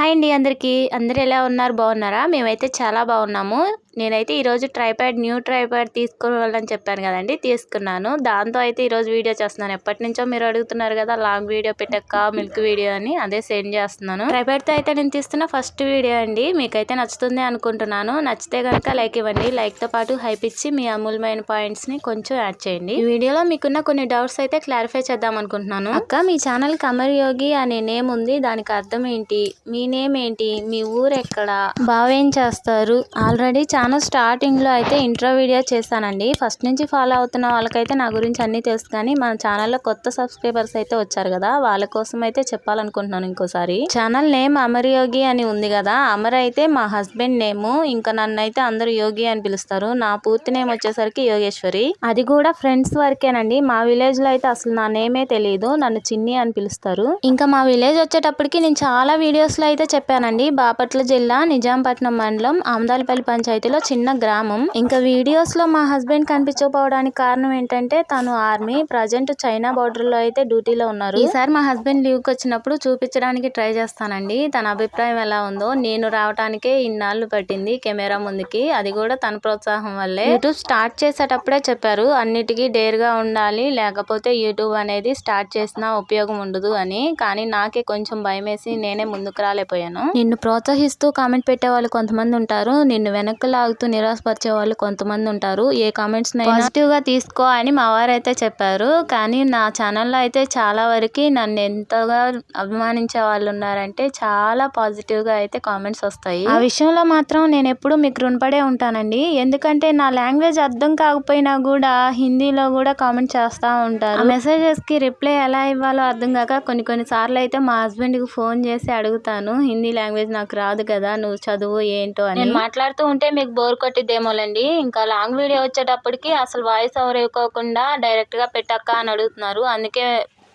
Hi అండి అందరికీ. అందరు ఎలా ఉన్నారు? బాగున్నారా? మేమైతే చాలా బాగున్నాము. నేనైతే ఈరోజు ట్రైప్యాడ్ న్యూ ట్రైప్యాడ్ తీసుకోవాలని చెప్పాను కదండి తీసుకున్నాను. దాంతో అయితే ఈరోజు వీడియో చేస్తున్నాను. ఎప్పటి నుంచో మీరు అడుగుతున్నారు కదా లాంగ్ వీడియో పెట్టక్క మిల్క్ వీడియో అని అదే సెండ్ చేస్తున్నాను. ట్రైప్యాడ్తో అయితే నేను తీస్తున్న ఫస్ట్ వీడియో అండి మీకైతే నచ్చుతుంది అనుకుంటున్నాను. నచ్చితే కనుక లైక్ ఇవ్వండి. లైక్తో పాటు హైప్ ఇచ్చి మీ అమూల్యమైన పాయింట్స్ని కొంచెం యాడ్ చేయండి. ఈ వీడియోలో మీకున్న కొన్ని డౌట్స్ అయితే క్లారిఫై చేద్దాం అనుకుంటున్నాను. అక్క మీ ఛానల్ కమర్ యోగి అనే నేమ్ ఉంది. దానికి అర్థం ఏంటి? మీ నేమ్ ఏంటి? మీ ఊరు ఎక్కడ బావేం చేస్తారు? ఆల్రెడీ ఛానల్ స్టార్టింగ్లో అయితే ఇంట్రో వీడియో చేశానండి. ఫస్ట్ నుంచి ఫాలో అవుతున్న వాళ్ళకైతే నా గురించి అన్ని తెలుసు కానీ మన ఛానల్లో కొత్త సబ్స్క్రైబర్స్ అయితే వచ్చారు కదా వాళ్ళ కోసం అయితే చెప్పాలనుకుంటున్నాను ఇంకోసారి. ఛానల్ నేమ్ అమర్ యోగి అని ఉంది కదా అమర్ అయితే మా హస్బెండ్ నేమ్ ఇంకా నన్ను అయితే అందరూ యోగి అని పిలుస్తారు. నా పూర్తి నేమ్ వచ్చేసరికి యోగేశ్వరి. అది కూడా ఫ్రెండ్స్ వరకేనండి. మా విలేజ్లో అయితే అసలు నా నేమే తెలియదు నన్ను చిన్ని అని పిలుస్తారు. ఇంకా మా విలేజ్ వచ్చేటప్పటికి నేను చాలా వీడియోస్లో అయితే చెప్పానండి. బాపట్ల జిల్లా నిజాంపట్నం మండలం ఆమదాలపల్లి పంచాయతీలో చిన్న గ్రామం. ఇంకా వీడియోస్లో మా హస్బెండ్ కనిపించకపోవడానికి కారణం ఏంటంటే తను ఆర్మీ ప్రజెంట్ చైనా బోర్డర్లో అయితే డ్యూటీలో ఉన్నారు. ఈసారి మా హస్బెండ్ లీవ్కి వచ్చినప్పుడు చూపించడానికి ట్రై చేస్తానండి. తన అభిప్రాయం ఎలా ఉందో నేను రావడానికే ఇన్నాళ్ళు పట్టింది కెమెరా ముందుకి. అది కూడా తన ప్రోత్సాహం వల్లే. యూట్యూబ్ స్టార్ట్ చేసేటప్పుడే చెప్పారు అన్నిటికీ డేర్గా ఉండాలి లేకపోతే యూట్యూబ్ అనేది స్టార్ట్ చేసినా ఉపయోగం ఉండదు అని. కానీ నాకే కొంచెం భయం వేసి నేనే ముందుకు రాలేపోయాను నిన్ను ప్రోత్సహిస్తూ కామెంట్ పెట్టే వాళ్ళు కొంతమంది ఉంటారు. నిన్ను వెనక్కి లాగుతూ నిరాశపరిచే వాళ్ళు కొంతమంది ఉంటారు. ఏ కామెంట్స్ పాజిటివ్గా తీసుకో అని మా వారు అయితే చెప్పారు. కానీ నా ఛానల్లో అయితే చాలా వరకు నన్ను ఎంతగా అభిమానించే వాళ్ళు ఉన్నారంటే చాలా పాజిటివ్గా అయితే కామెంట్స్ వస్తాయి. ఆ విషయంలో మాత్రం నేను ఎప్పుడు మీకు రుణపడే ఉంటానండి. ఎందుకంటే నా లాంగ్వేజ్ అర్థం కాకపోయినా కూడా హిందీలో కూడా కామెంట్ చేస్తూ ఉంటారు. మెసేజెస్కి రిప్లై ఎలా ఇవ్వాలో అర్థం కాక కొన్ని కొన్ని సార్లు అయితే మా హస్బెండ్కి ఫోన్ చేసి అడుగుతాను. హిందీ లాంగ్వేజ్ నాకు రాదు కదా నువ్వు చదువు ఏంటో అని. నేను మాట్లాడుతూ ఉంటే మీకు బోర్ కొట్టిద్దేమోలండి. ఇంకా లాంగ్ వీడియో వచ్చేటప్పటికి అసలు వాయిస్ ఓవర్ ఇవ్వకోకుండా డైరెక్ట్గా పెట్టక్క అని అడుగుతున్నారు. అందుకే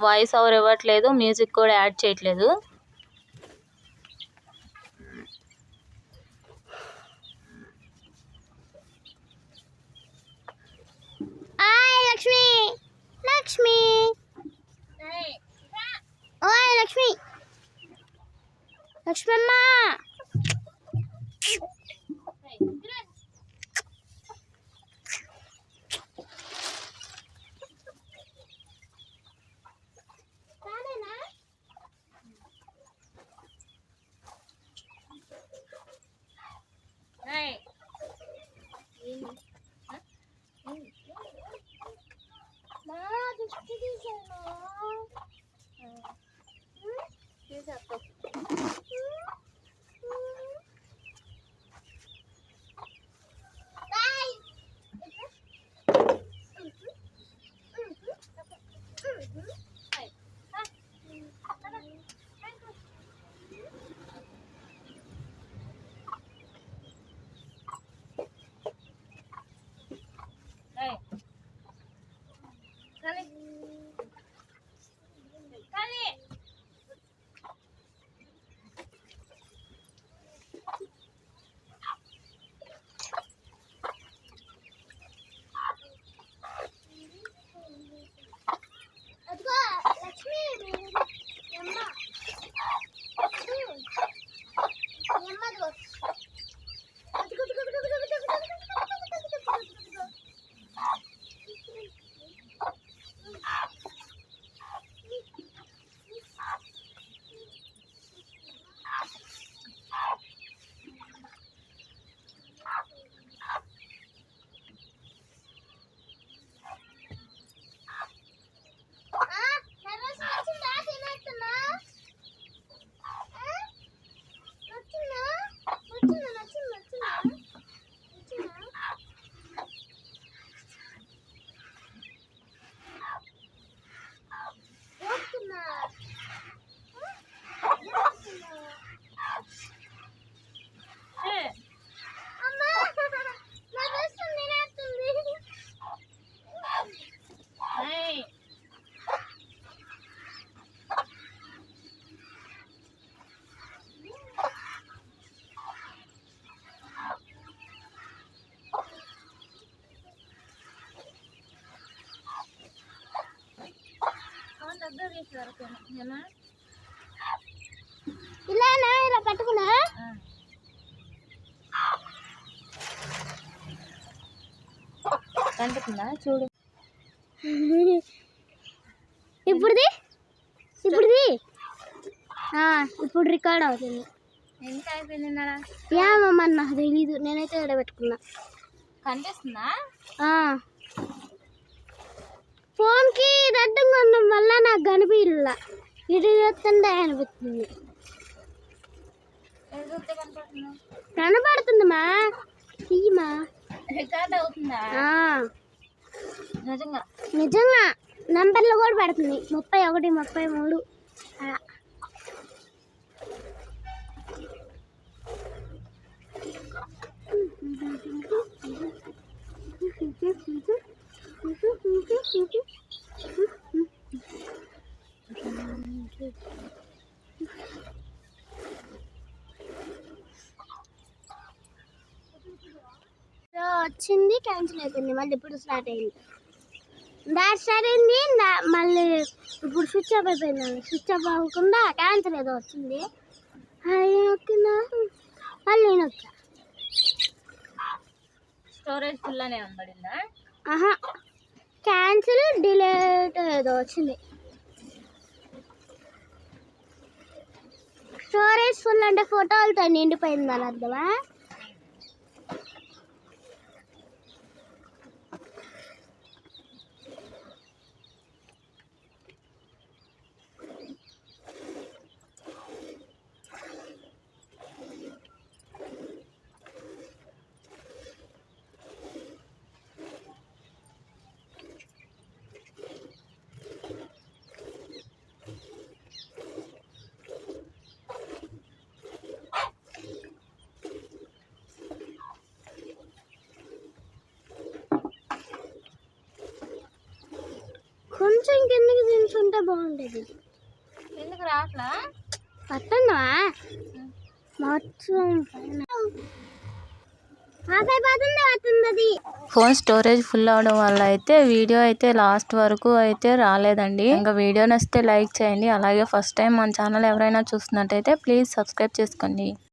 వాయిస్ ఓవర్ ఇవ్వట్లేదు మ్యూజిక్ కూడా యాడ్ చేయట్లేదు. లక్ష్మి లక్ష్మి. ఓయ్ లక్ష్మి. లక్ష్మమ్మ. ఇలా ఇలా పట్టుకున్నా? కనిపిస్తుందా? చూడు. ఇప్పుడుది? ఇప్పుడుది? ఇప్పుడు రికార్డ్ అవుతుంది. ఎంత అయిపోయింది ఏమమ్మా నాకు తెలీదు. నేనైతే ఇక్కడ పెట్టుకున్నా. కనిపిస్తుందా? ఫోన్ నాకు ఇటు చూస్తుంటే అనిపిస్తుంది ఏం కనపడుతుంది మా తీయమా నిజంగా నంబర్లు కూడా పడుతుంది ముప్పై ఒకటి ముప్పై మూడు అలా. సో వచ్చింది క్యాన్సిల్ అయిపోయింది. మళ్ళీ ఇప్పుడు స్టార్ట్ అయింది. దాట్ స్టార్ట్ అయింది. మళ్ళీ ఇప్పుడు స్విచ్ ఆఫ్ అయిపోయింది. స్విచ్ ఆఫ్ అవ్వకుండా క్యాన్సిల్ ఏదో వచ్చింది. అది నొక్కిందా మళ్ళీ నొక్కా స్టోరేజ్ ఫుల్ ఆహా. క్యాన్సిల్ డిలేట్ ఏదో వచ్చింది. స్టోరేజ్ ఫుల్ అంటే ఫోటోలతో నిండిపోయింది అని అర్థమా? కొంచెం కిందకి దించుంటే బాగుండేది. ఎందుకు రాట్లా పట్టండా మొత్తం ఫోన్ స్టోరేజ్ ఫుల్ అవడం వల్ల అయితే వీడియో అయితే లాస్ట్ వరకు అయితే రాలేదండి. ఇంకా వీడియో నచ్చితే లైక్ చేయండి. అలాగే ఫస్ట్ టైం మన ఛానల్ ఎవరైనా చూస్తున్నట్టయితే ప్లీజ్ సబ్స్క్రైబ్ చేసుకోండి.